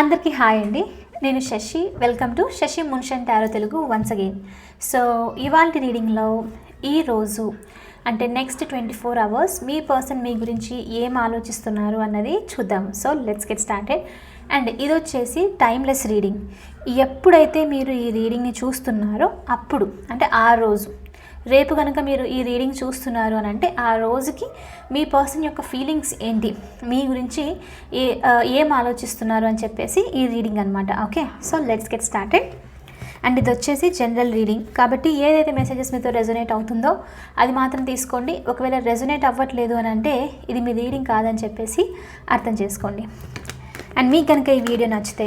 అందరికీ హాయ్ అండి. నేను Shashi. Welcome to Shashi మున్షన్ tarot Telugu once again so ఇవాళ రీడింగ్లో ఈరోజు అంటే నెక్స్ట్ ట్వంటీ ఫోర్ అవర్స్ మీ పర్సన్ మీ గురించి ఏం ఆలోచిస్తున్నారు అన్నది చూద్దాం. So let's get started and ఇది వచ్చేసి టైమ్లెస్ రీడింగ్ ఎప్పుడైతే మీరు ఈ రీడింగ్ని చూస్తున్నారో అప్పుడు అంటే ఆ రోజు రేపు కనుక మీరు ఈ రీడింగ్ చూస్తున్నారు అని అంటే ఆ రోజుకి మీ పర్సన్ యొక్క ఫీలింగ్స్ ఏంటి? మీ గురించి ఏ ఏం ఆలోచిస్తున్నారు అని చెప్పేసి ఈ రీడింగ్ అనమాట okay? So let's get started and ఇది వచ్చేసి జనరల్ రీడింగ్ కాబట్టి ఏదైతే మెసేజెస్ మీతో రెజొనేట్ అవుతుందో అది మాత్రం తీసుకోండి. ఒకవేళ రెజొనేట్ అవ్వట్లేదు అని అంటే ఇది మీ రీడింగ్ కాదని చెప్పేసి అర్థం చేసుకోండి. అండ్ మీకు కనుక ఈ వీడియో నచ్చితే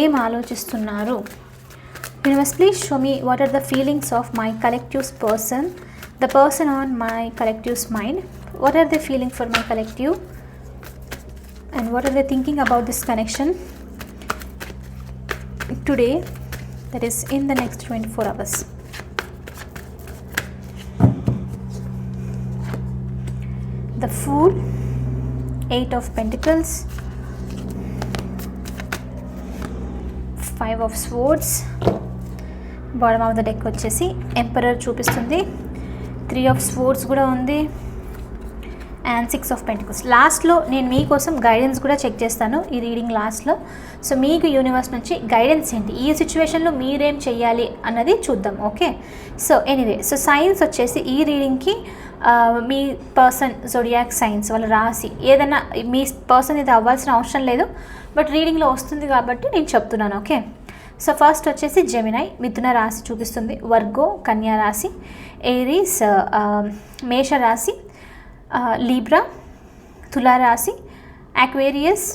ఏం ఆలోచిస్తున్నారు? Universe please show me what are the feelings of my collectives person the person on my collectives mind what are the feeling for my collective and what are the thinking about this connection today that is in the next twenty four hours the fool eight of pentacles. Five of swords. Bottom of the deck వచ్చేసి emperor చూపిస్తుంది. Three of swords కూడా ఉంది. And six of pentacles. లాస్ట్లో నేను మీకోసం guidance కూడా check చేస్తాను ఈ రీడింగ్ లాస్ట్లో. సో మీకు యూనివర్స్ నుంచి గైడెన్స్ ఏంటి? ఈ సిచ్యువేషన్లో మీరేం చేయాలి అన్నది చూద్దాం okay? So anyway so signs వచ్చేసి ఈ రీడింగ్కి మీ పర్సన్ జొడియాక్ సైన్స్ వాళ్ళ రాసి ఏదైనా మీ పర్సన్ ఇది అవ్వాల్సిన అవసరం లేదు బట్ రీడింగ్లో వస్తుంది కాబట్టి నేను చెప్తున్నాను ఓకే? సో ఫస్ట్ వచ్చేసి జెమినై మిథున రాశి చూపిస్తుంది వర్గో కన్యా రాశి ఏరీస్ మేష రాశి లీబ్రా తులారాశి అక్వేరియస్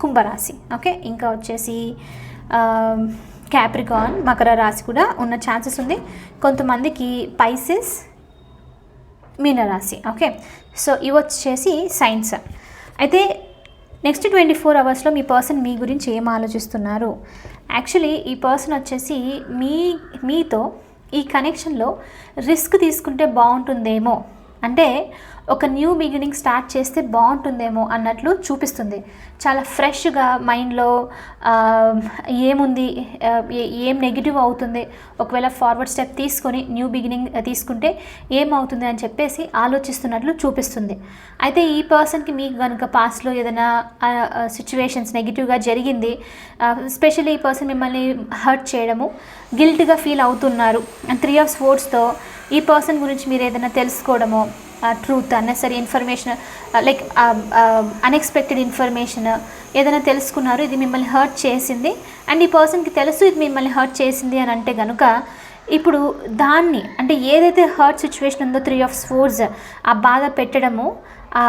కుంభరాశి. ఓకే ఇంకా వచ్చేసి క్యాప్రికాన్ మకర రాశి కూడా ఉన్న ఛాన్సెస్ ఉంది. కొంతమందికి పైసెస్ మీనరాశి. ఓకే సో ఇవి వచ్చేసి సైన్స్ అయితే నెక్స్ట్ ట్వంటీ ఫోర్ అవర్స్లో మీ పర్సన్ మీ గురించి ఏం ఆలోచిస్తున్నారు? యాక్చువల్లీ ఈ పర్సన్ వచ్చేసి మీ మీతో ఈ కనెక్షన్లో రిస్క్ తీసుకుంటే బాగుంటుందేమో. అంటే ఒక న్యూ బిగినింగ్ స్టార్ట్ చేస్తే బాగుంటుందేమో అన్నట్లు చూపిస్తుంది. చాలా ఫ్రెష్గా మైండ్లో ఏముంది ఏ- ఏం నెగిటివ్ అవుతుంది ఒకవేళ ఫార్వర్డ్ స్టెప్ తీసుకొని న్యూ బిగినింగ్ తీసుకుంటే ఏమవుతుంది అని చెప్పేసి ఆలోచిస్తున్నట్లు చూపిస్తుంది. అయితే ఈ పర్సన్కి మీకు కనుక పాస్ట్లో ఏదైనా సిచ్యువేషన్స్ నెగిటివ్గా జరిగింది స్పెషల్లీ ఈ పర్సన్ మిమ్మల్ని హర్ట్ చేయడము గిల్ట్గా ఫీల్ అవుతున్నారు. త్రీ ఆఫ్ స్పోర్ట్స్తో ఈ పర్సన్ గురించి మీరు ఏదైనా తెలుసుకోవడమో truth unnecessary information like unexpected information ఏదైనా తెలుసుకున్నారు ఇది మిమ్మల్ని హర్ట్ చేసింది. అండ్ ఈ పర్సన్కి తెలుసు ఇది మిమ్మల్ని హర్ట్ చేసింది అని అంటే కనుక ఇప్పుడు దాన్ని అంటే ఏదైతే హర్ట్ సిచ్యువేషన్ ఉందో త్రీ ఆఫ్ స్పోర్ట్స్ ఆ బాధ పెట్టడము ఆ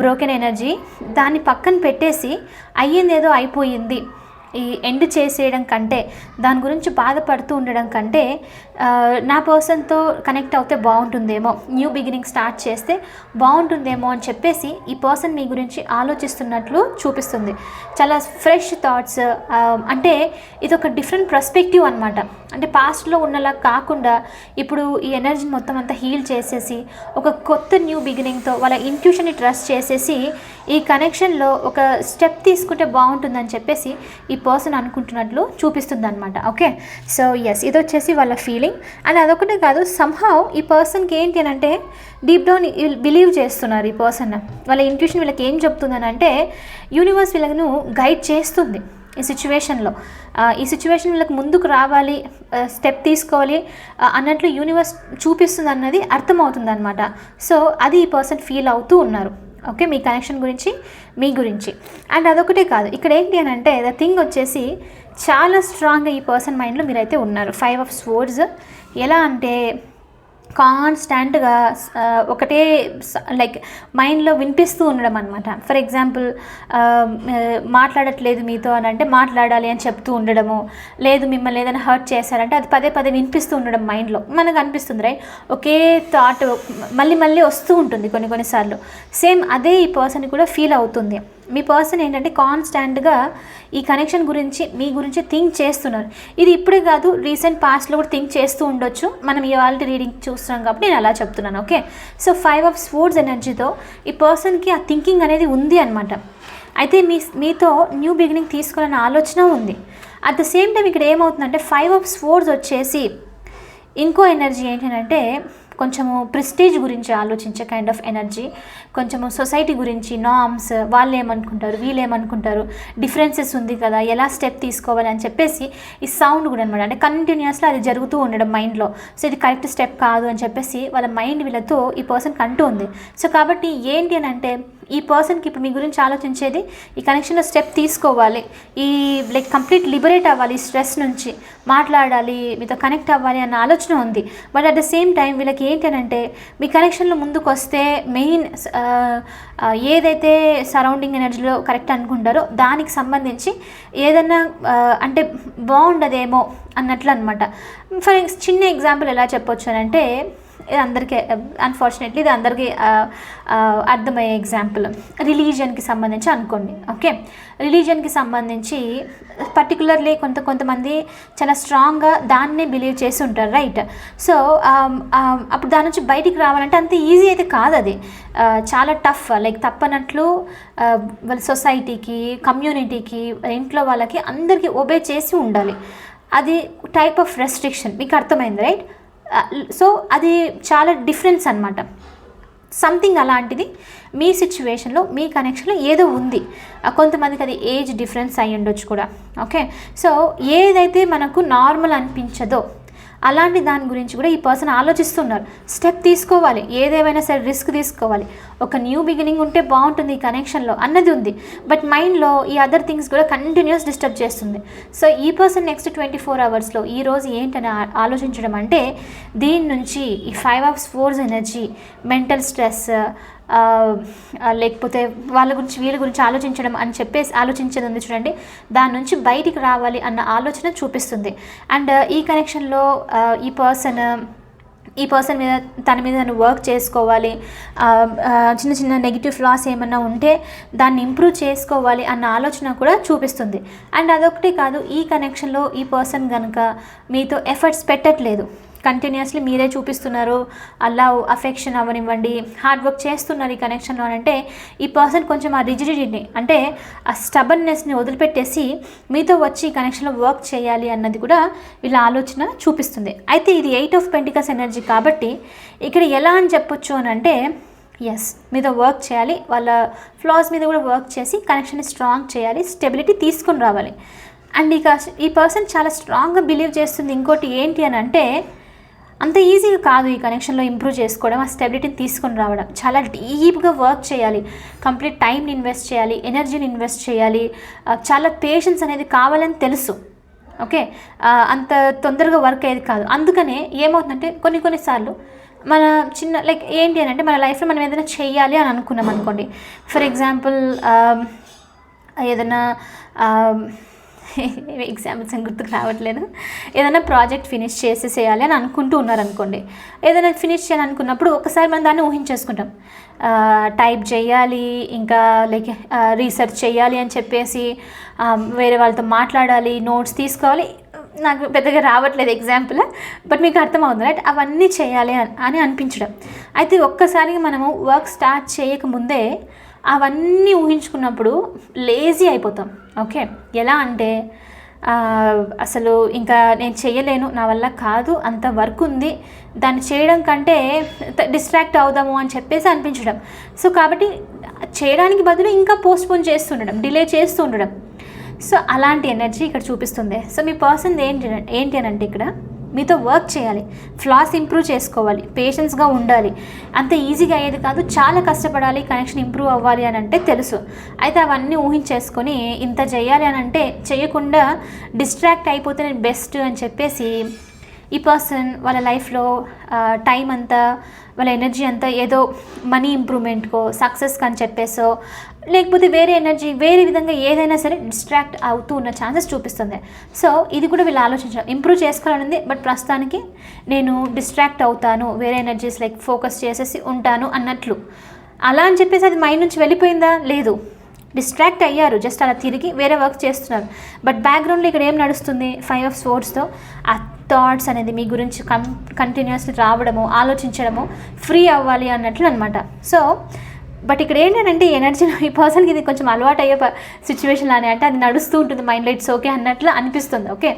బ్రోకెన్ ఎనర్జీ దాన్ని పక్కన పెట్టేసి అయ్యింది ఏదో అయిపోయింది. ఈ ఎండ్ చేసేయడం కంటే దాని గురించి బాధపడుతూ ఉండడం కంటే నా పర్సన్తో కనెక్ట్ అవుతే బాగుంటుందేమో న్యూ బిగినింగ్ స్టార్ట్ చేస్తే బాగుంటుందేమో అని చెప్పేసి ఈ పర్సన్ మీ గురించి ఆలోచిస్తున్నట్లు చూపిస్తుంది. చాలా ఫ్రెష్ థాట్స్ అంటే ఇది ఒక డిఫరెంట్ పర్స్పెక్టివ్ అనమాట అంటే పాస్ట్లో ఉన్నలా కాకుండా ఇప్పుడు ఈ ఎనర్జీని మొత్తం అంతా హీల్ చేసేసి ఒక కొత్త న్యూ బిగినింగ్తో వాళ్ళ ఇంట్యూషన్ని ట్రస్ట్ చేసేసి ఈ కనెక్షన్లో ఒక స్టెప్ తీసుకుంటే బాగుంటుందని చెప్పేసి ఈ పర్సన్ అనుకుంటున్నట్లు చూపిస్తుంది అనమాట ఓకే సో ఎస్ ఇది వచ్చేసి వాళ్ళ ఫీలింగ్ అండ్ అదొకటే కాదు సంహౌ ఈ పర్సన్కి ఏంటి అని అంటే డీప్ డౌన్ బిలీవ్ చేస్తున్నారు ఈ పర్సన్ వాళ్ళ ఇంట్యూషన్ వీళ్ళకి ఏం చెప్తుందని అంటే యూనివర్స్ వీళ్ళను గైడ్ చేస్తుంది ఈ సిచ్యువేషన్లో ఈ సిచ్యువేషన్ వీళ్ళకి ముందుకు రావాలి స్టెప్ తీసుకోవాలి అన్నట్లు యూనివర్స్ చూపిస్తుంది అన్నది అర్థమవుతుంది అనమాట సో అది ఈ పర్సన్ ఫీల్ అవుతూ ఉన్నారు. ఓకే మీ కనెక్షన్ గురించి మీ గురించి. అండ్ అదొకటే కాదు ఇక్కడ ఏంటి అని అంటే ద థింగ్ వచ్చేసి చాలా స్ట్రాంగ్ ఈ పర్సన్ మైండ్లో మీరైతే ఉన్నారు. ఫైవ్ ఆఫ్ స్వోర్డ్స్ ఎలా అంటే కాన్స్టాంట్గా ఒకటే లైక్ మైండ్లో వినిపిస్తూ ఉండడం అనమాట ఫర్ ఎగ్జాంపుల్ మాట్లాడట్లేదు మీతో అని అంటే మాట్లాడాలి అని చెప్తూ ఉండడము లేదు మిమ్మల్ని ఏదైనా హర్ట్ చేశారంటే అది పదే పదే వినిపిస్తూ ఉండడం మైండ్లో. మనకు అనిపిస్తుంది రైట్? ఒకే థాట్ మళ్ళీ మళ్ళీ వస్తూ ఉంటుంది కొన్ని కొన్నిసార్లు సేమ్ అదే ఈ పర్సన్ కూడా ఫీల్ అవుతుంది. మీ పర్సన్ ఏంటంటే కాన్స్టాంట్గా ఈ కనెక్షన్ గురించి మీ గురించి థింక్ చేస్తున్నారు. ఇది ఇప్పుడే కాదు రీసెంట్ పాస్ట్లో కూడా థింక్ చేస్తూ ఉండొచ్చు. మనం ఇవాళ రీడింగ్ చూస్తున్నాం కాబట్టి నేను అలా చెప్తున్నాను okay so five of swords ఎనర్జీతో ఈ పర్సన్కి ఆ థింకింగ్ అనేది ఉంది అనమాట అయితే మీ మీతో న్యూ బిగినింగ్ తీసుకోవాలని ఆలోచన ఉంది. అట్ ద సేమ్ టైం ఇక్కడ ఏమవుతుందంటే ఫైవ్ ఆఫ్ స్పోర్ట్స్ వచ్చేసి ఇంకో ఎనర్జీ ఏంటంటే కొంచెము ప్రెస్టేజ్ గురించి ఆలోచించే కైండ్ ఆఫ్ ఎనర్జీ కొంచెము సొసైటీ గురించి నామ్స్ వాళ్ళు ఏమనుకుంటారు వీళ్ళు ఏమనుకుంటారు డిఫరెన్సెస్ ఉంది కదా ఎలా స్టెప్ తీసుకోవాలి అని చెప్పేసి ఈ సౌండ్ కూడా అనమాట అంటే కంటిన్యూస్లో అది జరుగుతూ ఉండడం మైండ్లో సో ఇది కరెక్ట్ స్టెప్ కాదు అని చెప్పేసి వాళ్ళ మైండ్ వీళ్ళతో ఈ పర్సన్ కంటూ ఉంది. సో కాబట్టి ఏంటి అని అంటే ఈ పర్సన్కి ఇప్పుడు మీ గురించి ఆలోచించేది ఈ కనెక్షన్లో స్టెప్ తీసుకోవాలి. ఈ లైక్ కంప్లీట్ లిబరేట్ అవ్వాలి ఈ స్ట్రెస్ నుంచి. మాట్లాడాలి మీతో కనెక్ట్ అవ్వాలి అన్న ఆలోచన ఉంది. But at the same time వీళ్ళకి ఏంటి అని అంటే మీ కనెక్షన్లో ముందుకు వస్తే మెయిన్ ఏదైతే సరౌండింగ్ ఎనర్జీలో కరెక్ట్ అనుకుంటారో దానికి సంబంధించి ఏదన్నా అంటే బాగుండదేమో అన్నట్లు అనమాట ఫర్ చిన్న ఎగ్జాంపుల్ ఎలా చెప్పొచ్చు అని అంటే ఇది అందరికీ అన్ఫార్చునేట్లీ ఇది అందరికీ అర్థమయ్యే ఎగ్జాంపుల్ రిలీజియన్కి సంబంధించి అనుకోండి ఓకే రిలీజియన్కి సంబంధించి పర్టికులర్లీ కొంత కొంతమంది చాలా స్ట్రాంగ్గా దాన్నే బిలీవ్ చేసి ఉంటారు రైట్ సో um, um, అప్పుడు దాని నుంచి బయటికి రావాలంటే అంత ఈజీ అయితే కాదు అది. చాలా టఫ్ లైక్ తప్పనట్లు వాళ్ళ సొసైటీకి కమ్యూనిటీకి ఇంట్లో వాళ్ళకి అందరికీ ఒబే చేసి ఉండాలి. అది టైప్ ఆఫ్ రెస్ట్రిక్షన్ మీకు అర్థమైంది రైట్ సో అది చాలా డిఫరెన్స్ అనమాట సంథింగ్ అలాంటిది మీ సిచ్యువేషన్లో మీ కనెక్షన్లో ఏదో ఉంది. కొంతమందికి అది ఏజ్ డిఫరెన్స్ అయ్యి ఉండొచ్చు కూడా. ఓకే సో ఏదైతే మనకు నార్మల్ అనిపించదో అలాంటి దాని గురించి కూడా ఈ పర్సన్ ఆలోచిస్తున్నారు. స్టెప్ తీసుకోవాలి. ఏదేమైనా సరే రిస్క్ తీసుకోవాలి. ఒక న్యూ బిగినింగ్ ఉంటే బాగుంటుంది ఈ కనెక్షన్లో అన్నది ఉంది. బట్ మైండ్లో ఈ అదర్ థింగ్స్ కూడా కంటిన్యూస్ డిస్టర్బ్ చేస్తుంది. సో ఈ పర్సన్ నెక్స్ట్ ట్వంటీ ఫోర్ అవర్స్లో ఈ రోజు ఏంటని ఆలోచించడం అంటే దీని నుంచి ఈ five of swords energy mental stress లేకపోతే వాళ్ళ గురించి వీళ్ళ గురించి ఆలోచించడం అని చెప్పేసి ఆలోచించేది ఉంది చూడండి. దాని నుంచి బయటికి రావాలి అన్న ఆలోచన చూపిస్తుంది. అండ్ ఈ కనెక్షన్లో ఈ పర్సన్ ఈ పర్సన్ మీద తన మీద తను వర్క్ చేసుకోవాలి. చిన్న చిన్న నెగిటివ్ ఫ్లాస్ ఏమన్నా ఉంటే దాన్ని ఇంప్రూవ్ చేసుకోవాలి అన్న ఆలోచన కూడా చూపిస్తుంది. అండ్ అదొకటి కాదు ఈ కనెక్షన్లో ఈ పర్సన్ కనుక మీతో ఎఫర్ట్స్ పెట్టట్లేదు. కంటిన్యూస్లీ మీరే చూపిస్తున్నారు. అలా అఫెక్షన్ అవ్వనివ్వండి. హార్డ్ వర్క్ చేస్తున్నారు ఈ కనెక్షన్లో అని అంటే ఈ పర్సన్ కొంచెం ఆ రిజిడిటీని అంటే ఆ స్టబర్నెస్ని వదిలిపెట్టేసి మీతో వచ్చి ఈ కనెక్షన్లో వర్క్ చేయాలి అన్నది కూడా వీళ్ళ ఆలోచన చూపిస్తుంది. అయితే ఇది ఎయిట్ ఆఫ్ పెంటికస్ ఎనర్జీ కాబట్టి ఇక్కడ ఎలా అని చెప్పొచ్చు అని అంటే ఎస్ మీద వర్క్ చేయాలి. వాళ్ళ ఫ్లాస్ మీద కూడా వర్క్ చేసి కనెక్షన్ని స్ట్రాంగ్ చేయాలి. స్టెబిలిటీ తీసుకొని రావాలి. అండ్ ఇక ఈ పర్సన్ చాలా స్ట్రాంగ్గా బిలీవ్ చేస్తుంది. ఇంకోటి ఏంటి అని అంటే అంత ఈజీగా కాదు ఈ కనెక్షన్లో ఇంప్రూవ్ చేసుకోవడం ఆ స్టెబిలిటీని తీసుకొని రావడం. చాలా డీప్గా వర్క్ చేయాలి. కంప్లీట్ టైంని ఇన్వెస్ట్ చేయాలి ఎనర్జీని ఇన్వెస్ట్ చేయాలి. చాలా పేషెన్స్ అనేది కావాలని తెలుసు. ఓకే అంత తొందరగా వర్క్ అయ్యేది కాదు. అందుకనే ఏమవుతుందంటే కొన్ని కొన్నిసార్లు మన చిన్న లైక్ ఏంటి అని అంటే మన లైఫ్లో మనం ఏదైనా చేయాలి అని అనుకున్నాం అనుకోండి. ఫర్ ఎగ్జాంపుల్ ఏదైనా ఎగ్జాంపుల్స్ అని గుర్తుకు రావట్లేదు. ఏదైనా ప్రాజెక్ట్ ఫినిష్ చేసేసేయాలి అని అనుకుంటూ ఉన్నారనుకోండి. ఏదైనా ఫినిష్ చేయాలనుకున్నప్పుడు ఒకసారి మనం దాన్ని ఊహించేసుకుంటాం. టైప్ చేయాలి ఇంకా లైక్ రీసెర్చ్ చేయాలి అని చెప్పేసి వేరే వాళ్ళతో మాట్లాడాలి నోట్స్ తీసుకోవాలి. నాకు పెద్దగా రావట్లేదు ఎగ్జాంపుల్ బట్ మీకు అర్థమవుతుంది రైట్ అవన్నీ చేయాలి అని- అని అనిపించడం. అయితే ఒక్కసారి మనము వర్క్ స్టార్ట్ చేయకముందే అవన్నీ ఊహించుకున్నప్పుడు లేజీ అయిపోతాం. ఓకే. ఎలా అంటే అసలు ఇంకా నేను చేయలేను నా వల్ల కాదు అంత వర్క్ ఉంది దాన్ని చేయడం కంటే డిస్ట్రాక్ట్ అవుదాము అని చెప్పేసి అనిపించడం. సో కాబట్టి చేయడానికి బదులు ఇంకా పోస్ట్పోన్ చేస్తుండడం డిలే చేస్తూ ఉండడం సో అలాంటి ఎనర్జీ ఇక్కడ చూపిస్తుంది. సో మీ పర్సన్ ఏంటి ఏంటి అని అంటే ఇక్కడ మీతో వర్క్ చేయాలి ఫ్లాస్ ఇంప్రూవ్ చేసుకోవాలి పేషెన్స్గా ఉండాలి. అంత ఈజీగా అయ్యేది కాదు చాలా కష్టపడాలి కనెక్షన్ ఇంప్రూవ్ అవ్వాలి అని అంటే తెలుసు. అయితే అవన్నీ ఊహించేసుకొని ఇంత చేయాలి అని అంటే చేయకుండా డిస్ట్రాక్ట్ అయిపోతే నేను బెస్ట్ అని చెప్పేసి ఈ పర్సన్ వాళ్ళ లైఫ్లో టైం అంతా వాళ్ళ ఎనర్జీ అంతా ఏదో మనీ ఇంప్రూవ్మెంట్కో సక్సెస్కి అని చెప్పేసో లేకపోతే వేరే ఎనర్జీ వేరే విధంగా ఏదైనా సరే డిస్ట్రాక్ట్ అవుతూ ఉన్న ఛాన్సెస్ చూపిస్తుంది. సో ఇది కూడా వీళ్ళు ఆలోచించారు. ఇంప్రూవ్ చేసుకోవాలనుంది బట్ ప్రస్తుతానికి నేను డిస్ట్రాక్ట్ అవుతాను వేరే ఎనర్జీస్ లైక్ ఫోకస్ చేసేసి ఉంటాను అన్నట్లు. అలా అని చెప్పేసి అది మైండ్ నుంచి వెళ్ళిపోయిందా? లేదు. డిస్ట్రాక్ట్ అయ్యారు జస్ట్ అలా తిరిగి వేరే వర్క్ చేస్తున్నారు. బట్ బ్యాక్గ్రౌండ్లో ఇక్కడ ఏం నడుస్తుంది? ఫైవ్ ఆఫ్ స్పోర్ట్స్తో ఆ థాట్స్ అనేది మీ గురించి కం కంటిన్యూస్లీ రావడము ఆలోచించడము ఫ్రీ అవ్వాలి అన్నట్లు అనమాట సో బట్ ఇక్కడ ఏంటంటే ఈ ఎనర్జీలో ఈ పర్సన్కి ఇది కొంచెం అలవాటు అయ్యే సిచ్యువేషన్ అని అంటే అది నడుస్తూ ఉంటుంది మైండ్ లైట్స్ ఓకే అన్నట్లు అనిపిస్తుంది ఓకే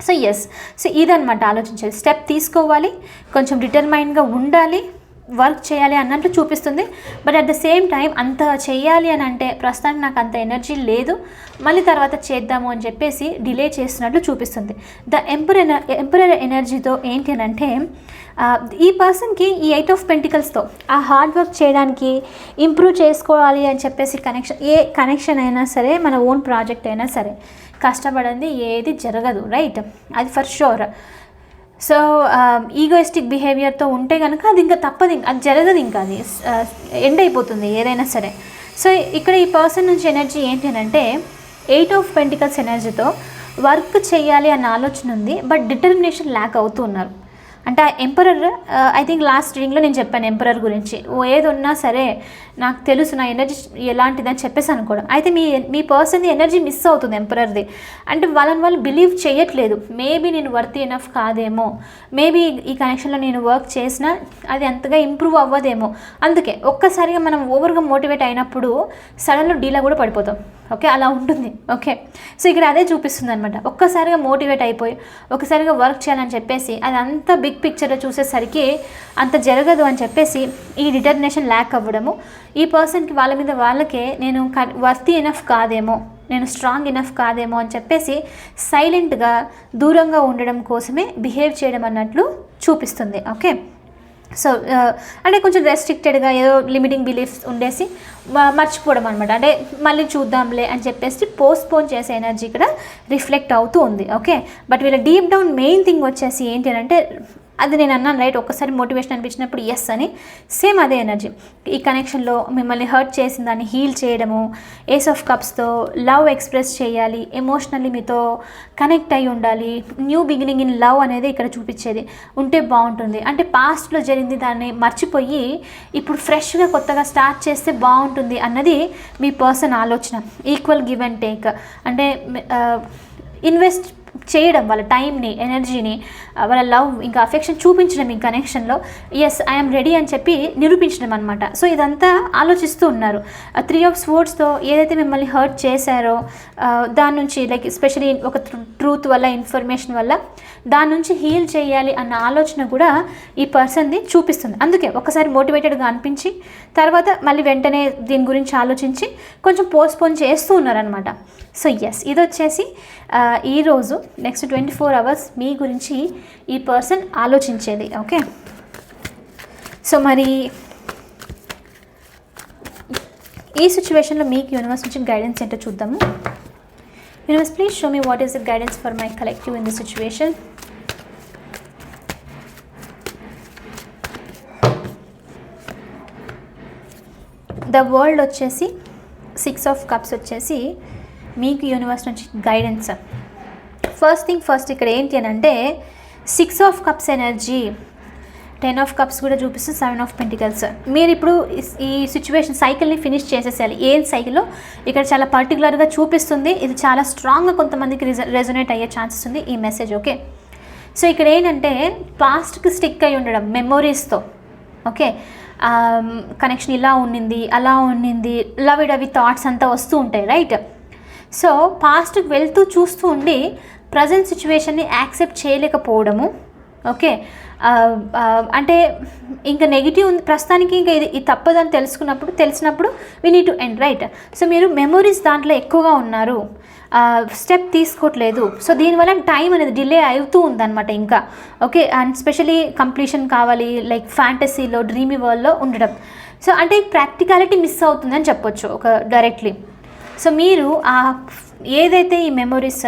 సో ఎస్ సో ఇదనమాట ఆలోచించాలి స్టెప్ తీసుకోవాలి కొంచెం డిటర్మైన్గా ఉండాలి వర్క్ చేయాలి అన్నట్లు చూపిస్తుంది. But at the same time అంత చేయాలి అని అంటే ప్రస్తుతానికి నాకు అంత ఎనర్జీ లేదు. మళ్ళీ తర్వాత చేద్దాము అని చెప్పేసి డిలే చేస్తున్నట్లు చూపిస్తుంది. ద ఎంపర్ ఎంపరర్ ఎనర్జీతో ఏంటి అని అంటే ఈ పర్సన్కి ఈ ఎయిట్ ఆఫ్ పెంటికల్స్తో ఆ హార్డ్ వర్క్ చేయడానికి ఇంప్రూవ్ చేసుకోవాలి అని చెప్పేసి కనెక్షన్ ఏ కనెక్షన్ అయినా సరే మన ఓన్ ప్రాజెక్ట్ అయినా సరే కష్టపడింది ఏది జరగదు రైట్ అది for sure so um, egoistic బిహేవియర్తో ఉంటే కనుక అది ఇంకా తప్పదు అది జరగదు ఇంకా అది ఎండ్ అయిపోతుంది ఏదైనా సరే. సో ఇక్కడ ఈ పర్సన్ నుంచి ఎనర్జీ ఏంటి అని అంటే ఎయిట్ ఆఫ్ పెంటికల్స్ ఎనర్జీతో వర్క్ చేయాలి అన్న ఆలోచన ఉంది బట్ డిటర్మినేషన్ ల్యాక్ అవుతూ ఉన్నారు. అంటే ఆ ఎంపరర్ ఐ థింక్ లాస్ట్ రీడింగ్లో నేను చెప్పాను ఎంపరర్ గురించి. ఓ ఏది ఉన్నా సరే నాకు తెలుసు నా ఎనర్జీ ఎలాంటిదని చెప్పేసి అనుకోవడం అయితే మీ మీ పర్సన్ది ఎనర్జీ మిస్ అవుతుంది ఎంపరర్ది అంటే వాళ్ళని వాళ్ళు బిలీవ్ చేయట్లేదు. మేబీ నేను వర్త్ ఎనఫ్ కాదేమో. మేబీ ఈ కనెక్షన్లో నేను వర్క్ చేసినా అది అంతగా ఇంప్రూవ్ అవ్వదేమో. అందుకే ఒక్కసారిగా మనం ఓవర్గా మోటివేట్ అయినప్పుడు సడన్లో డీలా కూడా పడిపోతాం. ఓకే అలా ఉంటుంది. ఓకే. సో ఇక్కడ అదే చూపిస్తుంది అనమాట ఒక్కసారిగా మోటివేట్ అయిపోయి ఒకసారిగా వర్క్ చేయాలని చెప్పేసి అది అంత బిగ్ పిక్చర్లో చూసేసరికి అంత జరగదు అని చెప్పేసి ఈ డిటర్మినేషన్ ల్యాక్ అవ్వడము. ఈ పర్సన్కి వాళ్ళ మీద వాళ్ళకే నేను వర్తీ ఎనఫ్ కాదేమో నేను స్ట్రాంగ్ ఇనఫ్ కాదేమో అని చెప్పేసి సైలెంట్గా దూరంగా ఉండడం కోసమే బిహేవ్ చేయడం అన్నట్లు చూపిస్తుంది. ఓకే. సో uh, అంటే కొంచెం రెస్ట్రిక్టెడ్గా ఏదో లిమిటింగ్ బిలీఫ్స్ ఉండేసి మర్చిపోవడం అనమాట అంటే మళ్ళీ చూద్దాంలే అని చెప్పేసి పోస్ట్పోన్ చేసే ఎనర్జీ ఇక్కడ రిఫ్లెక్ట్ అవుతూ ఉంది. ఓకే బట్ వీళ్ళ డీప్ డౌన్ మెయిన్ థింగ్ వచ్చేసి ఏంటి అంటే అది నేను అన్నాను రైట్ ఒక్కసారి మోటివేషన్ అనిపించినప్పుడు ఎస్ అని. సేమ్ అదే ఎనర్జీ. ఈ కనెక్షన్లో మిమ్మల్ని హర్ట్ చేసిన దాన్ని హీల్ చేయడము ఏస్ ఆఫ్ కప్స్తో లవ్ ఎక్స్ప్రెస్ చేయాలి ఎమోషనల్లీ మీతో కనెక్ట్ అయి ఉండాలి న్యూ బిగినింగ్ ఇన్ లవ్ అనేది ఇక్కడ చూపించేది. ఉంటే బాగుంటుంది. అంటే పాస్ట్లో జరిగింది దాన్ని మర్చిపోయి ఇప్పుడు ఫ్రెష్గా కొత్తగా స్టార్ట్ చేస్తే బాగుంటుంది అన్నది మీ పర్సన్ ఆలోచన. Equal give and take. అంటే ఇన్వెస్ట్ చేయడం వాళ్ళ టైంని ఎనర్జీని వాళ్ళ లవ్ ఇంకా అఫెక్షన్ చూపించడం ఈ కనెక్షన్లో ఎస్ ఐఎమ్ రెడీ అని చెప్పి నిరూపించడం అనమాట సో ఇదంతా ఆలోచిస్తూ ఉన్నారు. త్రీ ఆఫ్ స్పోర్ట్స్తో ఏదైతే మిమ్మల్ని హర్ట్ చేశారో దాని నుంచి లైక్ ఎస్పెషలీ ఒక ట్రూత్ వల్ల ఇన్ఫర్మేషన్ వల్ల దాని నుంచి హీల్ చేయాలి అన్న ఆలోచన కూడా ఈ పర్సన్ది చూపిస్తుంది. అందుకే ఒకసారి మోటివేటెడ్గా అనిపించి తర్వాత మళ్ళీ వెంటనే దీని గురించి ఆలోచించి కొంచెం పోస్ట్పోన్ చేస్తూ ఉన్నారనమాట సో ఎస్ ఇది వచ్చేసి ఈరోజు నెక్స్ట్ ట్వంటీ ఫోర్ అవర్స్ మీ గురించి ఈ పర్సన్ ఆలోచించేది ఓకే సో మరి ఈ సిచ్యువేషన్లో మీకు యూనివర్స్ నుంచి గైడెన్స్ ఏంటో చూద్దాము. Universe please show me what is the guidance for my collective in the situation the world వచ్చేసి సిక్స్ ఆఫ్ కప్స్ వచ్చేసి మీకు యూనివర్స్ నుంచి గైడెన్స్ ఫస్ట్ థింగ్ ఫస్ట్ ఇక్కడ ఏంటి అని అంటే six of cups energy ten of cups కూడా చూపిస్తుంది సెవెన్ ఆఫ్ పెంటికల్స్ మీరు ఇప్పుడు ఈ సిచ్యువేషన్ సైకిల్ని ఫినిష్ చేసేసేయాలి. ఏం సైకిల్లో ఇక్కడ చాలా పర్టికులర్గా చూపిస్తుంది. ఇది చాలా స్ట్రాంగ్గా కొంతమందికి రిజ రెజొనేట్ అయ్యే ఛాన్సెస్ ఉంది ఈ మెసేజ్ ఓకే సో ఇక్కడ ఏంటంటే పాస్ట్కి స్టిక్ అయి ఉండడం మెమొరీస్తో ఓకే కనెక్షన్ ఇలా ఉండింది అలా ఉండింది లవ్ ఇడ్ అవి థాట్స్ అంతా వస్తూ ఉంటాయి రైట్ సో పాస్ట్కి వెళ్తూ చూస్తూ ఉండి ప్రజెంట్ సిచ్యువేషన్ని యాక్సెప్ట్ చేయలేకపోవడము ఓకే? అంటే ఇంకా నెగిటివ్ ఉంది. ప్రస్తుతానికి ఇంకా ఇది ఇది తప్పదని తెలుసుకున్నప్పుడు తెలిసినప్పుడు we need to end right so మీరు మెమొరీస్ దాంట్లో ఎక్కువగా ఉన్నారు. స్టెప్ తీసుకోవట్లేదు. సో దీనివల్ల టైం అనేది డిలే అవుతూ ఉందన్నమాట ఇంకా ఓకే? అండ్ స్పెషలీ కంప్లీషన్ కావాలి లైక్ ఫ్యాంటసీలో డ్రీమీ వరల్డ్లో ఉండడం. సో అంటే ప్రాక్టికాలిటీ మిస్ అవుతుందని చెప్పొచ్చు ఒక డైరెక్ట్లీ సో మీరు ఆ ఏదైతే ఈ మెమొరీస్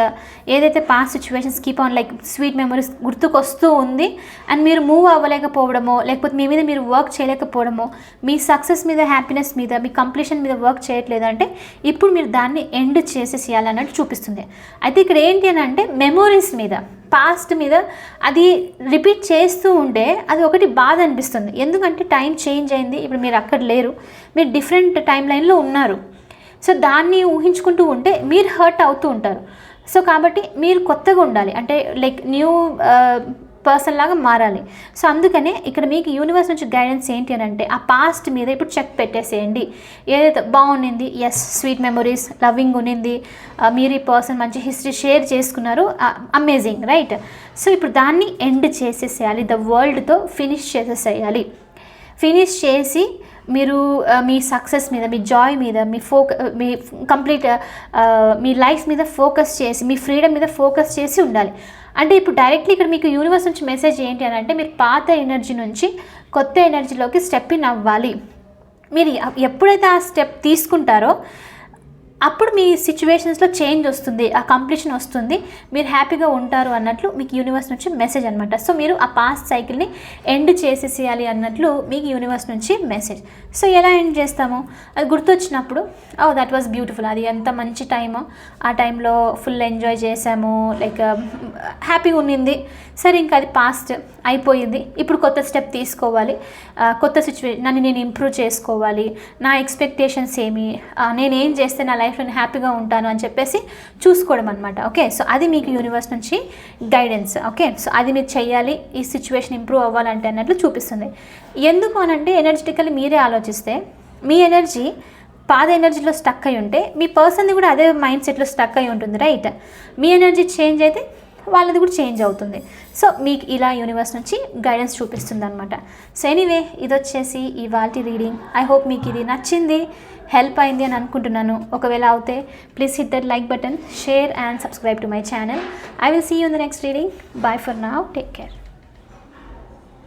ఏదైతే past situations keep on like sweet memories గుర్తుకొస్తూ ఉంది అండ్ మీరు మూవ్ అవ్వలేకపోవడమో లేకపోతే మీ మీద మీరు వర్క్ చేయలేకపోవడమో మీ సక్సెస్ మీద హ్యాపీనెస్ మీద మీ కంప్లీషన్ మీద వర్క్ చేయట్లేదంటే ఇప్పుడు మీరు దాన్ని ఎండ్ చేసేసేయాలన్నట్టు చూపిస్తుంది. అయితే ఇక్కడ ఏంటి అని అంటే మెమొరీస్ మీద పాస్ట్ మీద అది రిపీట్ చేస్తూ ఉంటే అది ఒకటి బాధ అనిపిస్తుంది. ఎందుకంటే టైం చేంజ్ అయింది ఇప్పుడు మీరు అక్కడ లేరు మీరు డిఫరెంట్ టైం లైన్లో ఉన్నారు. సో దాన్ని ఊహించుకుంటూ ఉంటే మీరు హర్ట్ అవుతూ ఉంటారు. సో కాబట్టి మీరు కొత్తగా ఉండాలి. అంటే లైక్ న్యూ పర్సన్ లాగా మారాలి. సో అందుకనే ఇక్కడ మీకు యూనివర్స్ నుంచి గైడెన్స్ ఏంటి అని అంటే ఆ పాస్ట్ మీద ఇప్పుడు చెక్ పెట్టేసేయండి. ఏదైతే బాగుండింది ఎస్ స్వీట్ మెమొరీస్ లవింగ్ ఉన్నింది uh, మీరు ఈ పర్సన్ మంచి హిస్టరీ షేర్ చేసుకున్నారు uh, అమేజింగ్ రైట్ సో ఇప్పుడు దాన్ని ఎండ్ చేసేసేయాలి. ద వరల్డ్తో ఫినిష్ చేసేసేయాలి. ఫినిష్ చేసి మీరు మీ సక్సెస్ మీద మీ జాయ్ మీద మీ ఫోక మీ కంప్లీట్ మీ లైఫ్ మీద ఫోకస్ చేసి మీ ఫ్రీడమ్ మీద ఫోకస్ చేసి ఉండాలి. అంటే ఇప్పుడు డైరెక్ట్లీ ఇక్కడ మీకు యూనివర్స్ నుంచి మెసేజ్ ఏంటి అని అంటే మీరు పాత ఎనర్జీ నుంచి కొత్త ఎనర్జీలోకి స్టెప్ ఇన్ అవ్వాలి. మీరు ఎప్పుడైతే ఆ స్టెప్ తీసుకుంటారో అప్పుడు మీ సిచ్యువేషన్స్లో చేంజ్ వస్తుంది ఆ కంప్లీషన్ వస్తుంది. మీరు హ్యాపీగా ఉంటారు అన్నట్లు మీకు యూనివర్స్ నుంచి మెసేజ్ అనమాట సో మీరు ఆ పాస్ట్ సైకిల్ని ఎండ్ చేసేసేయాలి అన్నట్లు మీకు యూనివర్స్ నుంచి మెసేజ్ సో ఎలా ఎండ్ చేస్తాము? అది గుర్తొచ్చినప్పుడు ఓ దట్ వాస్ బ్యూటిఫుల్ అది ఎంత మంచి టైము ఆ టైంలో ఫుల్ ఎంజాయ్ చేసాము లైక్ హ్యాపీగా ఉన్నింది. సరే ఇంకా అది పాస్ట్ అయిపోయింది. ఇప్పుడు కొత్త స్టెప్ తీసుకోవాలి. కొత్త సిచ్యువే నన్ను నేను ఇంప్రూవ్ చేసుకోవాలి. నా ఎక్స్పెక్టేషన్స్ ఏమి? నేను ఏం చేస్తే నా లైఫ్లో హ్యాపీగా ఉంటాను అని చెప్పేసి చూసుకోవడం అనమాట ఓకే? సో అది మీకు యూనివర్స్ నుంచి గైడెన్స్. ఓకే? సో అది మీరు చేయాలి ఈ సిచ్యువేషన్ ఇంప్రూవ్ అవ్వాలంటే అన్నట్లు చూపిస్తుంది. ఎందుకు అనంటే ఎనర్జెటికల్లీ మీరే ఆలోచిస్తే మీ ఎనర్జీ పాద ఎనర్జీలో స్టక్ అయి ఉంటే మీ పర్సన్ది కూడా అదే మైండ్ సెట్లో స్టక్ అయి ఉంటుంది రైట్? మీ ఎనర్జీ చేంజ్ అయితే వాళ్ళది కూడా చేంజ్ అవుతుంది. సో మీకు ఇలా యూనివర్స్ నుంచి గైడెన్స్ చూపిస్తుంది అనమాట సో ఎనీవే ఇది వచ్చేసి ఇవాళ రీడింగ్. ఐ హోప్ మీకు ఇది నచ్చింది. హెల్ప్ అయింది అని అనుకుంటున్నాను. ఒకవేళ అవుతే please hit that like button share and subscribe to my channel I will see you in the next reading bye for now take care